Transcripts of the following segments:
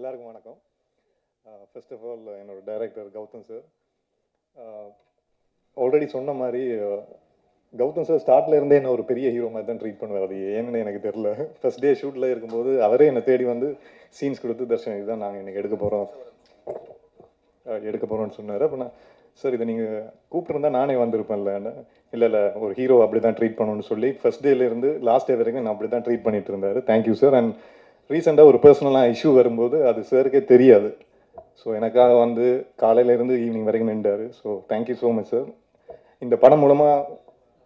எல்லாருக்கும் வணக்கம். First of all என்னோட டைரக்டர் கௌதம் சார் ஆல்ரெடி சொன்ன மாதிரி கௌதம் சார் ஸ்டார்ட்ல இருந்தே என்ன ஒரு பெரிய ஹீரோ மாதிரி தான் ட்ரீட் பண்ணுவார். அது ஏன்னு எனக்கு தெரியல. ஃபர்ஸ்ட் டே ஷூட்டில் இருக்கும்போது அவரே என்னை தேடி வந்து சீன்ஸ் கொடுத்து தர்ஷன் இதுதான் நாங்கள் இன்னைக்கு எடுக்க போகிறோம் எடுக்க போகிறோம்னு சொன்னார். அப்போ நான் சார் இதை நீங்கள் கூப்பிட்டுருந்தா நானே வந்திருப்பேன்ல. இல்லை இல்லை ஒரு ஹீரோ அப்படி தான் ட்ரீட் பண்ணணும்னு சொல்லி ஃபர்ஸ்ட் டேலேருந்து லாஸ்ட் டே வரைக்கும் நான் அப்படி தான் ட்ரீட் பண்ணிட்டு இருந்தார். தேங்க்யூ சார் அண்ட் ரீசெண்டாக ஒரு பர்சனலாக இஷ்யூ வரும்போது அது சாருக்கே தெரியாது. ஸோ எனக்காக வந்து காலையிலேருந்து ஈவினிங் வரைக்கும் நின்றார். So thank you so much sir இந்த படம் மூலமாக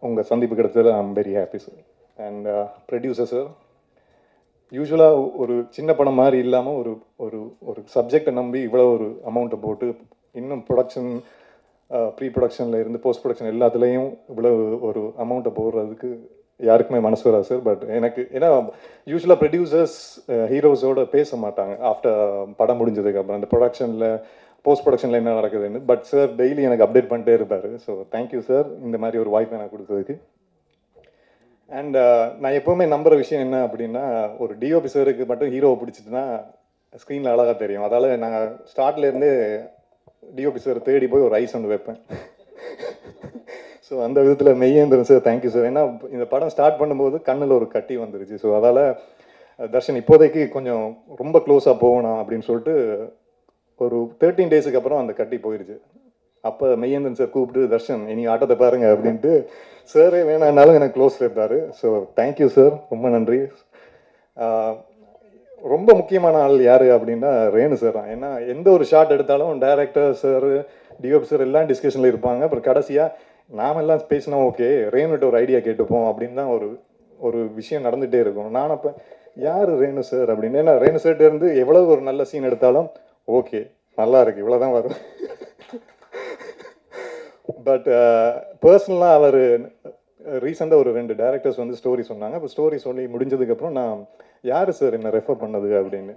உங்கள் சந்திப்பு கிடைச்சது I am very happy sir and producer sir யூஸ்வலாக ஒரு சின்ன படம் மாதிரி இல்லாமல் ஒரு ஒரு ஒரு சப்ஜெக்டை நம்பி இவ்வளோ ஒரு அமௌண்ட்டை போட்டு இன்னும் ப்ரொடக்ஷன் ப்ரீ ப்ரொடக்ஷனில் இருந்து போஸ்ட் ப்ரொடக்ஷன் எல்லாத்துலேயும் இவ்வளோ ஒரு அமௌண்ட்டை போடுறதுக்கு யாருக்குமே மனசு வராது சார். பட் எனக்கு ஏன்னா யூஸ்வலாக ப்ரொடியூசர்ஸ் ஹீரோஸோட பேச மாட்டாங்க. ஆஃப்டர் படம் முடிஞ்சதுக்கு அப்புறம். அந்த ப்ரொடக்ஷனில் போஸ்ட் ப்ரொடக்ஷனில் என்ன நடக்குதுன்னு. பட் சார் டெய்லி எனக்கு அப்டேட் பண்ணிட்டே இருப்பார். ஸோ தேங்க்யூ சார் இந்த மாதிரி ஒரு வாய்ப்பை எனக்கு கொடுத்ததுக்கு. அண்ட் நான் எப்போவுமே நம்புகிற விஷயம் என்ன அப்படின்னா ஒரு டிஓபி சாருக்கு மட்டும் ஹீரோவை பிடிச்சிட்டுனா ஸ்க்ரீனில் அழகாக தெரியும். அதால் நான் ஸ்டார்ட்லேருந்தே டிஓபி சார் தேடி போய் ஒரு ஐஸ் ஒன்று வைப்பேன். ஸோ அந்த விதத்தில் மெய்யேந்திரன் சார் தேங்க்யூ சார் ஏன்னா இந்த படம் ஸ்டார்ட் பண்ணும்போது கண்ணில் ஒரு கட்டி வந்துருச்சு. ஸோ அதால் தர்ஷன் இப்போதைக்கு கொஞ்சம் ரொம்ப க்ளோஸாக போகணும் அப்படின்னு சொல்லிட்டு ஒரு தேர்ட்டீன் டேஸுக்கு அப்புறம் அந்த கட்டி போயிடுச்சு அப்போ மெய்யேந்திரன் சார் கூப்பிட்டு தர்ஷன் இனி ஆட்டத்தை பாருங்க அப்படின்ட்டு சாரே வேணான்னாலும் எனக்கு க்ளோஸ் வைப்பார் ஸோ தேங்க்யூ சார் ரொம்ப நன்றி. ரொம்ப முக்கியமான ஆள் யார் அப்படின்னா ரேணு சார் தான் ஏன்னா எந்த ஒரு ஷாட் எடுத்தாலும் டைரக்டர் சார் டிஓபி சார் எல்லாம் டிஸ்கஷனில் இருப்பாங்க. அப்புறம் கடைசியாக நாமெல்லாம் பேசினா ஓகே ரேணுகிட்ட ஒரு ஐடியா கேட்டுப்போம் அப்படின்னு தான் ஒரு ஒரு விஷயம் நடந்துகிட்டே இருக்கும். நான் அப்போ யார் ரேணு சார் அப்படின்னு. ஏன்னா ரேணு சார்ட்ட இருந்து எவ்வளோ ஒரு நல்ல சீன் எடுத்தாலும் ஓகே நல்லா இருக்கு இவ்வளோதான் வரும். பட் பர்சனலாக அவர் ரீசெண்டாக ஒரு ரெண்டு டேரக்டர்ஸ் வந்து ஸ்டோரி சொன்னாங்க. இப்போ ஸ்டோரி சொல்லி முடிஞ்சதுக்கப்புறம் நான் யார் சார் என்னை ரெஃபர் பண்ணது? அப்படின்னு.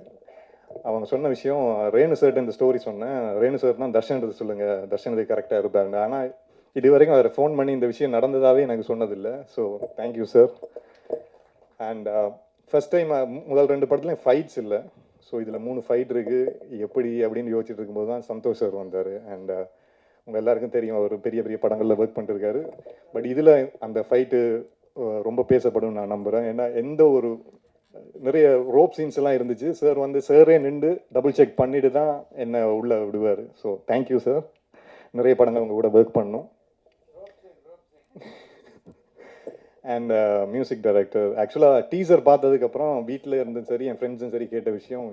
அவங்க சொன்ன விஷயம் ரேணு சார்ட்டு இந்த ஸ்டோரி சொன்னேன். ரேணு சார் தான் தர்ஷன் சொல்லுங்கள் தர்ஷன் கரெக்டாக இருப்பாருன்னு. ஆனால் இது வரைக்கும் அவர் ஃபோன் பண்ணி இந்த விஷயம் நடந்ததாவே எனக்கு சொன்னதில்லை. So thank you sir and first time முதல் ரெண்டு படத்துலையும் ஃபைட்ஸ் இல்லை. ஸோ இதில் மூணு ஃபைட் இருக்குது எப்படி அப்படின்னு யோசிச்சுட்டு இருக்கும்போது தான் சந்தோஷ் சார் வந்தார். அண்ட் uh, உங்கள் எல்லாருக்கும் தெரியும் அவர் பெரிய பெரிய படங்களில் ஒர்க் பண்ணிருக்காரு. பட் இதில் அந்த ஃபைட்டு uh, ரொம்ப பேசப்படும் நான் நம்புகிறேன் ஏன்னா எந்த ஒரு நிறைய ரோப் சீன்ஸ் எல்லாம் இருந்துச்சு. சார் வந்து சாரே நின்று டபுள் செக் பண்ணிட்டு தான் என்னை உள்ளே விடுவார். ஸோ தேங்க்யூ சார் நிறைய படங்கள் உங்கள் கூட ஒர்க் பண்ணோம். அண்ட் மியூசிக் டைரக்டர் ஆக்சுவலாக டீசர் பார்த்ததுக்கப்புறம் வீட்டில் இருந்தும் சரி என் ஃப்ரெண்ட்ஸும் சரி கேட்ட விஷயம்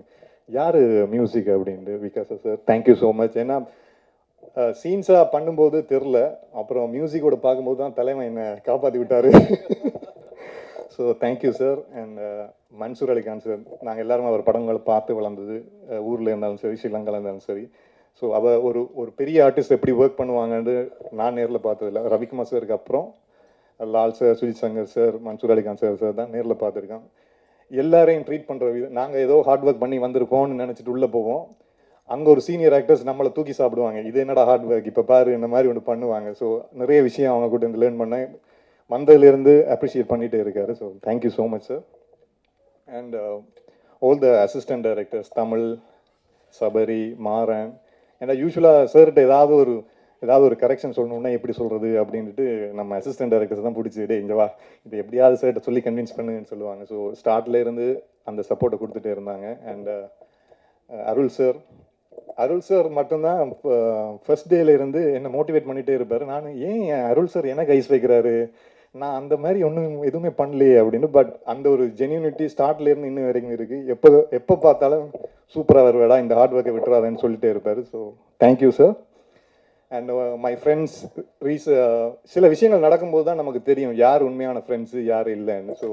யார் மியூசிக் அப்படின்ட்டு Vikas sir thank you so much ஏன்னா சீன்ஸாக பண்ணும்போது தெரில. அப்புறம் மியூசிக்கோட பார்க்கும்போது தான் தலைவன் என்னை காப்பாற்றி விட்டார். So thank you sir and Mansoor Ali Khan sir நாங்கள் எல்லாருமே அவர் படங்களை பார்த்து வளர்ந்தது. ஊரில் இருந்தாலும் சரி ஸ்ரீலங்காவில் இருந்தாலும் சரி. ஸோ அவ ஒரு ஒரு பெரிய ஆர்டிஸ்ட் எப்படி ஒர்க் பண்ணுவாங்கன்னு நான் நேரில் பார்த்ததில்ல. ரவிக்குமார் சாருக்கு அப்புறம் Lal sir Sujith Shankar sir Mansoor Ali Khan sir sir தான் நேரில் பார்த்துருக்கேன் எல்லாரையும் ட்ரீட் பண்ணுற விதம் நாங்கள் ஏதோ ஹார்ட் ஒர்க் பண்ணி வந்திருக்கோம்னு நினச்சிட்டு உள்ளே போவோம். அங்கே ஒரு சீனியர் ஆக்டர்ஸ் நம்மளை தூக்கி சாப்பிடுவாங்க. இது என்னடா ஹார்ட் ஒர்க் இப்போ பாரு இந்த மாதிரி ஒன்று பண்ணுவாங்க. ஸோ நிறைய விஷயம் அவங்க கூட இருந்து லேர்ன் பண்ணேன். வந்ததுலேருந்து அப்ரிஷியேட் பண்ணிகிட்டே இருக்காரு. So thank you so much sir and all the assistant directors Tamil Sabari Maran ஏன்னா யூஸ்வலாக சார்கிட்ட ஏதாவது ஒரு ஏதாவது ஒரு கரெக்ஷன் சொல்லணும்னா எப்படி சொல்கிறது அப்படின்ட்டு நம்ம அசிஸ்டன்ட் டைரக்டர்ஸ் தான் பிடிச்சி டே இங்கே வா. இது எப்படியாவது சார்கிட்ட சொல்லி கன்வின்ஸ் பண்ணுன்னு சொல்லுவாங்க. ஸோ ஸ்டார்ட்ல இருந்து அந்த சப்போர்ட்டை கொடுத்துட்டே இருந்தாங்க. And Arul sir Arul sir மட்டும்தான் uh, ஃபர்ஸ்ட் டேல இருந்து என்னை மோட்டிவேட் பண்ணிகிட்டே இருப்பார். நான் ஏன் அருள் சார் எனக்கு ஐஸ் வைக்கிறாரு? நான் அந்த மாதிரி ஒன்றும் எதுவுமே பண்ணலையே அப்படின்னு. பட் அந்த ஒரு ஜென்யூனிட்டி ஸ்டார்ட்லேருந்து இன்னும் வரைக்கும் இருக்குது எப்போ எப்போ பார்த்தாலும் சூப்பராக வருவேடா இந்த ஹார்ட் ஒர்க்கை விட்டுறாதேன்னு சொல்லிட்டே இருப்பார். So thank you sir and my friends raise சில விஷயங்கள் நடக்கும்போது தான் நமக்கு தெரியும் யார் உண்மையான ஃப்ரெண்ட்ஸு யார் இல்லைன்னு. ஸோ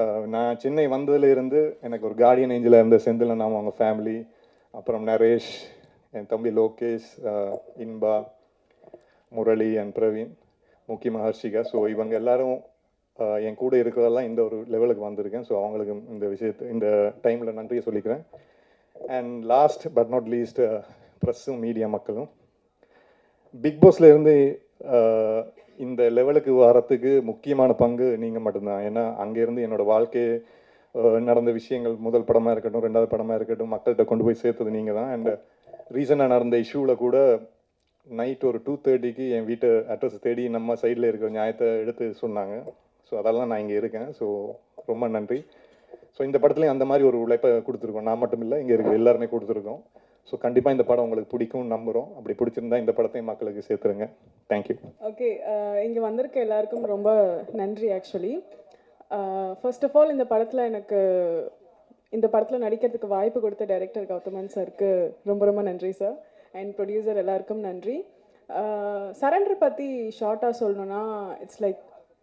uh, நான் சென்னை வந்ததுலேருந்து எனக்கு ஒரு கார்டியன் ஏஞ்சலாக இருந்த செந்தில் நாம் அவங்க ஃபேமிலி அப்புறம் நரேஷ் என் தம்பி லோகேஷ் uh, இன்பா முரளி அண்ட் பிரவீன் முக்கிய மகர்ஷிகா. ஸோ இவங்க எல்லாரும் uh, என் கூட இருக்கிறதெல்லாம் இந்த ஒரு லெவலுக்கு வந்திருக்கேன். ஸோ அவங்களுக்கு இந்த விஷயத்து இந்த டைமில் நன்றியை சொல்லிக்கிறேன். And last but not least ப்ரெஸ்ஸும் media மக்களும் பிக் பாஸ்ல இருந்து இந்த லெவலுக்கு வரத்துக்கு முக்கியமான பங்கு நீங்கள் மட்டும்தான். ஏன்னா அங்கேருந்து என்னோட வாழ்க்கையை நடந்த விஷயங்கள் முதல் படமாக இருக்கட்டும் ரெண்டாவது படமாக இருக்கட்டும் மக்கள்கிட்ட கொண்டு போய் சேர்த்தது நீங்கள் தான் அண்ட் ரீசனாக நடந்த இஷ்யூவில் கூட நைட் ஒரு டூ தேர்ட்டிக்கு என் வீட்டு அட்ரஸ் தேடி நம்ம சைடில் இருக்கிற நியாயத்தை எடுத்து சொன்னாங்க. ஸோ அதெல்லாம் நான் இங்கே இருக்கேன். ஸோ ரொம்ப நன்றி. ஸோ இந்த படத்துலேயும் அந்த மாதிரி ஒரு உழைப்பை கொடுத்துருக்கோம். நான் மட்டும் இல்லை இங்கே இருக்கிற எல்லாருமே கொடுத்துருக்கோம். ஸோ கண்டிப்பாக இந்த படம் உங்களுக்கு பிடிக்கும்னு நம்புகிறோம் அப்படி பிடிச்சிருந்தா இந்த படத்தையும் மக்களுக்கு சேர்த்துருங்க. தேங்க்யூ ஓகே இங்கே வந்திருக்க எல்லாருக்கும் ரொம்ப நன்றி ஆக்சுவலி ஃபர்ஸ்ட் ஆஃப் ஆல் இந்த படத்தில் எனக்கு இந்த படத்தில் நடிக்கிறதுக்கு வாய்ப்பு கொடுத்த டைரக்டர் கௌதமன் சாருக்கு ரொம்ப ரொம்ப நன்றி சார் அண்ட் ப்ரொடியூசர் எல்லாருக்கும் நன்றி. சரண்டர் பற்றி ஷார்ட்டாக சொல்லணும்னா it's like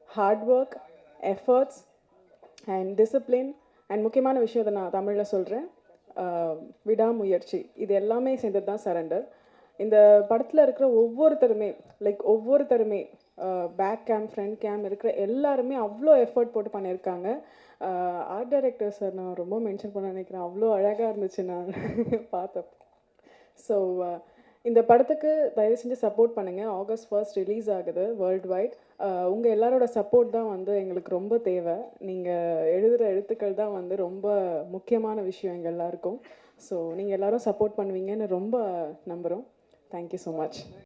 hard work efforts and discipline and முக்கியமான விஷயத்தை நான் தமிழில் சொல்கிறேன் விடாமுயற்சி. இது எல்லாமே சேர்ந்தது தான் சரண்டர் இந்த படத்தில் இருக்கிற ஒவ்வொருத்தருமே லைக் ஒவ்வொருத்தருமே பேக் கேம் ஃப்ரண்ட் கேம் இருக்கிற எல்லாருமே அவ்வளோ எஃபர்ட் போட்டு பண்ணியிருக்காங்க. ஆர்ட் டைரக்டர் சார் நான் ரொம்ப மென்ஷன் பண்ண நினைக்கிறேன். அவ்வளோ அழகாக இருந்துச்சு நான் பார்த்தப்போ. ஸோ இந்த படத்துக்கு தயவு செஞ்சு சப்போர்ட் பண்ணுங்கள் ஆகஸ்ட் ஃபர்ஸ்ட் ரிலீஸ் ஆகுது வேர்ல்டு வைட் உங்கள் எல்லாரோட சப்போர்ட் தான் வந்து எங்களுக்கு ரொம்ப தேவை. நீங்கள் எழுதுகிற எழுத்துக்கள் தான் வந்து ரொம்ப முக்கியமான விஷயம் எங்கள் எல்லாருக்கும். ஸோ நீங்கள் எல்லாரும் சப்போர்ட் பண்ணுவீங்கன்னு ரொம்ப நம்புகிறோம் தேங்க்யூ ஸோ மச்